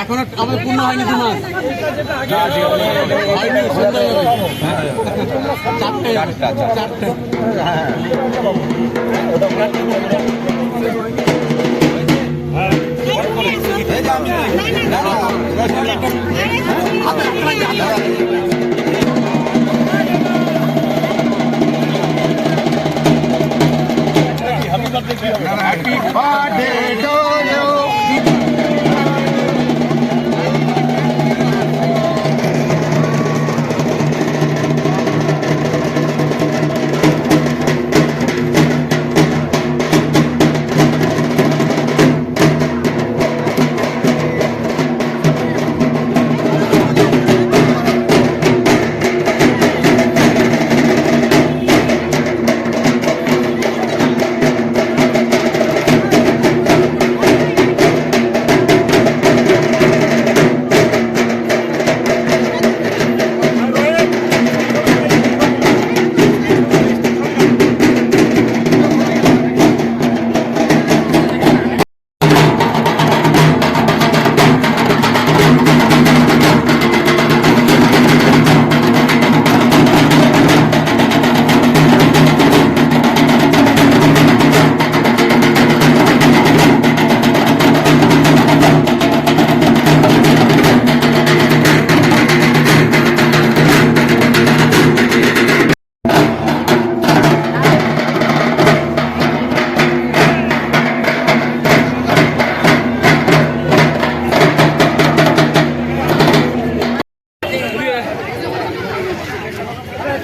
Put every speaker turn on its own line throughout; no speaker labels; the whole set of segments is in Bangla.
এখন আমার পূর্ণ হয়নি দু মাস হয়নি সন্ধ্যা হবে। চারটে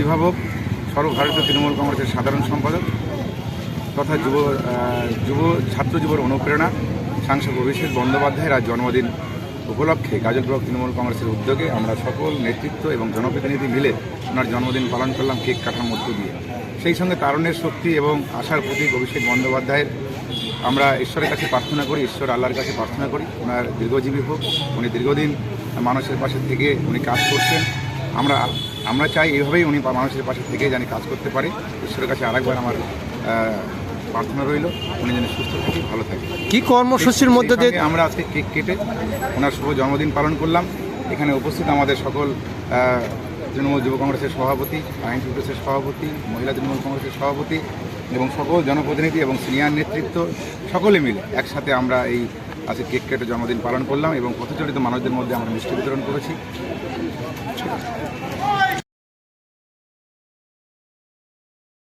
অভিভাবক, সর্বভারতীয় তৃণমূল কংগ্রেসের সাধারণ সম্পাদক তথা যুব যুব, ছাত্র যুবর অনুপ্রেরণা, সাংসদ অভিষেক বন্দ্যোপাধ্যায়ের আজ জন্মদিন উপলক্ষে গাজল ব্লক তৃণমূল কংগ্রেসের উদ্যোগে আমরা সকল নেতৃত্ব এবং জনপ্রতিনিধি মিলে ওনার জন্মদিন পালন করলাম কেক কাটার মধ্য দিয়ে। সেই সঙ্গে তারুণ্যের শক্তি এবং আশার প্রতীক অভিষেক বন্দ্যোপাধ্যায়ের আমরা ঈশ্বরের কাছে প্রার্থনা করি, ঈশ্বর আল্লাহর কাছে প্রার্থনা করি, ওনার দীর্ঘজীবী হোক, উনি দীর্ঘদিন মানুষের পাশে থেকে উনি কাজ করছেন। আমরা আমরা চাই এইভাবেই উনি মানুষের পাশে থেকে জানি কাজ করতে পারে। ঈশ্বরের কাছে আরেকবার আমার প্রার্থনা রইল উনি যেন সুস্থ থাকি ভালো থাকে।
কি কর্মসূচির মধ্যে দিয়ে
আমরা আজকে কেক কেটে ওনার শুভ জন্মদিন পালন করলাম। এখানে উপস্থিত আমাদের সকল তৃণমূল যুব কংগ্রেসের সভাপতি আইন কংগ্রেসের সভাপতি মহিলা তৃণমূল কংগ্রেসের সভাপতি এবং সকল জনপ্রতিনিধি এবং সিনিয়র নেতৃত্ব সকলে মিলে একসাথে আমরা এই আজকে কেক কেটে জন্মদিন পালন করলাম এবং পথচলিত মানুষদের মধ্যে আমরা মিষ্টি বিতরণ করেছি।